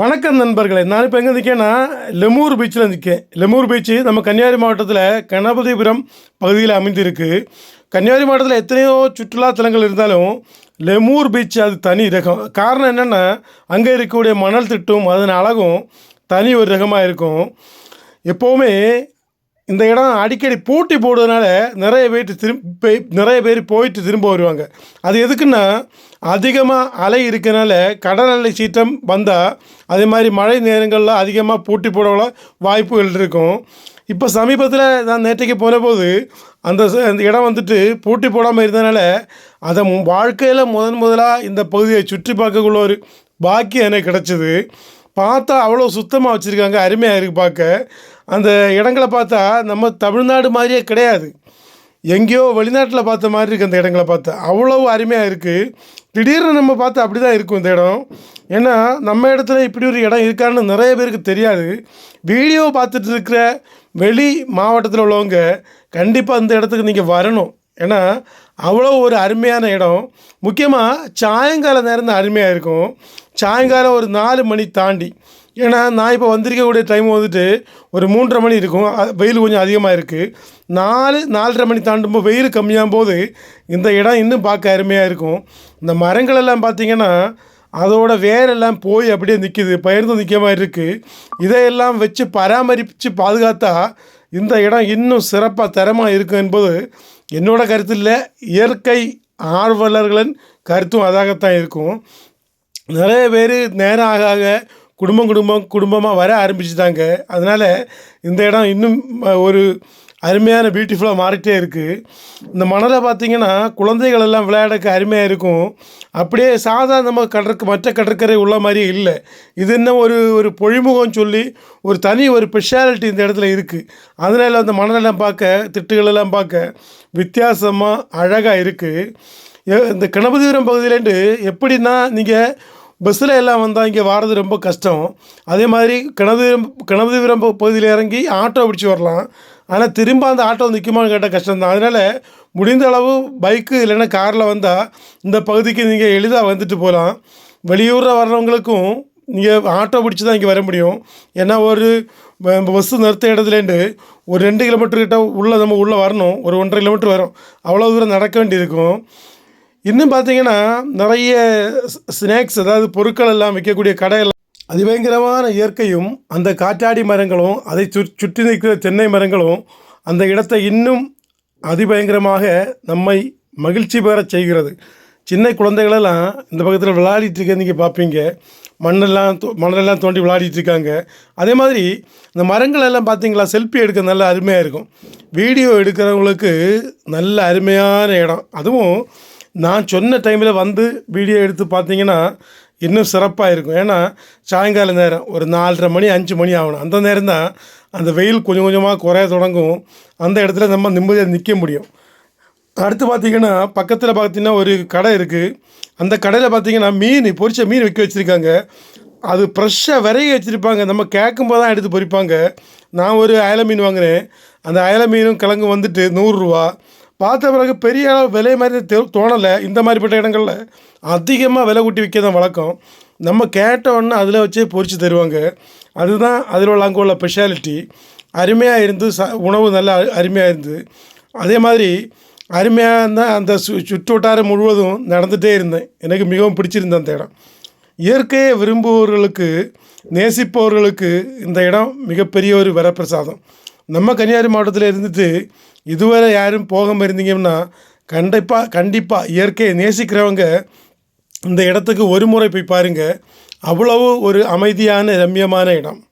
வணக்கம் நண்பர்களே. நான் இப்போ எங்கே நிற்கேன்னா லெமூர் பீச்சில் நிற்கேன் லெமூர் பீச்சு நம்ம கன்னியாகுமரி மாவட்டத்தில் கணபதிபுரம் பகுதியில் அமைந்திருக்கு. கன்னியாகுமரி மாவட்டத்தில் எத்தனையோ சுற்றுலாத்தலங்கள் இருந்தாலும் லெமூர் பீச் அது தனி ரகம். காரணம் என்னென்னா அங்கே இருக்கக்கூடிய மணல் திட்டும் அதன் அழகும் தனி ஒரு ரகமாக இருக்கும். எப்போவுமே இந்த இடம் அடிக்கடி பூட்டி போடுறதுனால நிறைய பேர் திரும்ப நிறைய பேர் போயிட்டு திரும்ப வருவாங்க. அது எதுக்குன்னா அதிகமாக அலை இருக்கிறனால கடல் அலை சீற்றம் வந்தால் அதே மாதிரி மழை நேரங்களில் அதிகமாக பூட்டி போட வாய்ப்புகள் இருக்கும். இப்போ சமீபத்தில் நான் நேற்றைக்கு போன போது அந்த ச- அந்த இடம் வந்துட்டு பூட்டி போடாமல் இருந்ததுனால அதை வாழ்க்கையில் முதன் முதலாக இந்த பகுதியை சுற்றி பார்க்கக்குள்ள ஒரு பாக்கியம் எனக்கு கிடச்சிது. பார்த்தா அவ்வளோ சுத்தமாக வச்சுருக்காங்க அருமையாக இருக்குது பார்க்க. அந்த இடங்களை பார்த்தா நம்ம தமிழ்நாடு மாதிரியே கிடையாது. எங்கேயோ வெளிநாட்டில் பார்த்த மாதிரி இருக்குது அந்த இடங்களை பார்த்தா. அவ்வளோ அருமையாக இருக்குது திடீர்னு நம்ம பார்த்தா அப்படி தான் இருக்கும் இந்த இடம். ஏன்னா நம்ம இடத்துல இப்படி ஒரு இடம் இருக்கான்னு நிறைய பேருக்கு தெரியாது. வீடியோ பார்த்துட்டு இருக்கிற வெளி மாவட்டத்தில் உள்ளவங்க கண்டிப்பாக அந்த இடத்துக்கு நீங்கள் வரணும். ஏன்னா அவ்வளோ ஒரு அருமையான இடம். முக்கியமாக சாயங்கால நேரம் தான் அருமையாக இருக்கும். சாயங்காலம் ஒரு நாலு மணி தாண்டி. ஏன்னா நான் இப்போ வந்திருக்கக்கூடிய டைம் வந்துட்டு ஒரு மூன்றரை மணி இருக்கும். வெயில் கொஞ்சம் அதிகமாக இருக்குது நாலு நாலரை மணி தாண்டும் போது வெயில் கம்மியாகும் போது இந்த இடம் இன்னும் பார்க்க அருமையாக இருக்கும். இந்த மரங்கள் எல்லாம் பார்த்திங்கன்னா அதோட வேரெல்லாம் போய் அப்படியே நிற்கிது பயிர்ந்து நிற்க மாதிரி இருக்குது இதையெல்லாம் வச்சு பராமரித்து பாதுகாத்தா இந்த இடம் இன்னும் சிறப்பாக தரமாக இருக்கும் என்பது என்னோட கருத்தில் இயற்கை ஆர்வலர்களின் கருத்தும் அதாகத்தான் இருக்கும். நிறைய பேர் நேரம் ஆக ஆக குடும்பம் குடும்பம் குடும்பமாக வர ஆரம்பிச்சுட்டாங்க. அதனால் இந்த இடம் இன்னும் ஒரு அருமையான பியூட்டிஃபுல்லாக மாறிட்டே இருக்குது இந்த மணலை பார்த்திங்கன்னா குழந்தைகள் எல்லாம் விளையாடக்கு அருமையாக இருக்கும். அப்படியே சாதாரணமாக கடற்கு மற்ற கடற்கரை உள்ள மாதிரியே இல்லை. இது என்ன ஒரு ஒரு பொழிமுகம் சொல்லி ஒரு தனி ஒரு ஸ்பெஷாலிட்டி இந்த இடத்துல இருக்குது அதனால் அந்த மணலெல்லாம் பார்க்க திட்டுகளெல்லாம் பார்க்க வித்தியாசமாக அழகாக இருக்குது இந்த கணபதிபுரம் பகுதியிலேருந்து எப்படின்னா நீங்கள் பஸ்ஸில் எல்லாம் வந்தால் இங்கே வாரது ரொம்ப கஷ்டம். அதே மாதிரி கிணது கிணது ப- பகுதியில் இறங்கி ஆட்டோ பிடிச்சி வரலாம். ஆனால் திரும்ப அந்த ஆட்டோ நிற்குமான்னு கேட்டால் கஷ்டம் தான் அதனால் முடிந்த அளவு பைக்கு இல்லைன்னா காரில் வந்தால் இந்த பகுதிக்கு நீங்கள் எளிதாக வந்துட்டு போகலாம் வெளியூரில் வர்றவங்களுக்கும் நீங்கள் ஆட்டோ பிடிச்சி தான் இங்கே வர முடியும். ஏன்னா ஒரு பஸ்ஸு நிறுத்த இடத்துலேருந்து ஒரு ரெண்டு கிலோமீட்டர் கிட்ட உள்ளே நம்ம உள்ளே வரணும். ஒரு ஒன்றரை கிலோமீட்டர் வரும். அவ்வளோ தூரம் நடக்க வேண்டியிருக்கும். இன்னும் பார்த்தீங்கன்னா நிறைய ஸ்நாக்ஸ் அதாவது பொருட்கள் எல்லாம் விற்கக்கூடிய கடையெல்லாம் அதிபயங்கரமான இயற்கையும் அந்த காற்றாடி மரங்களும் அதை சு- சுற்றி நிற்கிற தென்னை மரங்களும் அந்த இடத்தை இன்னும் அதிபயங்கரமாக நம்மை மகிழ்ச்சி பெறச் செய்கிறது. சின்ன குழந்தைகளெல்லாம் இந்த பக்கத்தில் விளையாடிட்டு இருக்க நீங்கள் பார்ப்பீங்க. மண்ணெல்லாம் தோ- மணலெல்லாம் தோண்டி விளையாடிட்டு இருக்காங்க. அதே மாதிரி இந்த மரங்கள் எல்லாம் பார்த்தீங்களா செல்ஃபி எடுக்க நல்ல அருமையாக இருக்கும். வீடியோ எடுக்கிறவங்களுக்கு நல்ல அருமையான இடம். அதுவும் நான் சொன்ன டைமில் வந்து வீடியோ எடுத்து பார்த்தீங்கன்னா இன்னும் சிறப்பாக இருக்கும். ஏன்னா சாயங்கால நேரம் ஒரு நாலரை மணி அஞ்சு மணி ஆகணும். அந்த நேரம் தான் அந்த வெயில் கொஞ்சம் கொஞ்சமாக குறைய தொடங்கும். அந்த இடத்துல நம்ம நிம்மதியாக நிற்க முடியும். அடுத்து பார்த்திங்கன்னா பக்கத்தில் பார்த்தீங்கன்னா ஒரு கடை இருக்குது அந்த கடையில் பார்த்தீங்கன்னா மீன் பொரிச்ச மீன் விற்க வச்சுருக்காங்க. அது ஃப்ரெஷ்ஷாக விரைய வச்சுருப்பாங்க. நம்ம கேட்கும்போது தான் எடுத்து பொரிப்பாங்க. நான் ஒரு அயல மீன் வாங்கினேன் அந்த அயல மீனும் கிழங்கு வந்துட்டு நூறுரூவா பார்த்த பிறகு பெரிய அளவு விலை மாதிரி தெ- தோணலை இந்த மாதிரிப்பட்ட இடங்களில். அதிகமாக விலை கூட்டி விற்க தான் வழக்கம். நம்ம கேட்டோன்னே அதில் வச்சே பொறிச்சு தருவாங்க. அதுதான் அதில் உள்ள அங்கே உள்ள ஸ்பெஷாலிட்டி அருமையாக இருந்து ச உணவு நல்லா அரு- அருமையாக இருந்து. அதே மாதிரி அருமையாக இருந்தால் அந்த சு சுற்று வட்டாரம் முழுவதும் நடந்துகிட்டே இருந்தேன். எனக்கு மிகவும் பிடிச்சிருந்த அந்த இடம். இயற்கையை விரும்புபவர்களுக்கு நேசிப்பவர்களுக்கு இந்த இடம் மிகப்பெரிய ஒரு வரப்பிரசாதம். நம்ம கன்னியாகுமரி மாவட்டத்தில் இருந்துட்டு இதுவரை யாரும் போகாமல் இருந்தீங்கன்னா கண்டிப்பாக கண்டிப்பாக இயற்கையை நேசிக்கிறவங்க இந்த இடத்துக்கு ஒரு முறை போய் பாருங்கள் அவ்வளவு ஒரு அமைதியான ரம்யமான இடம்.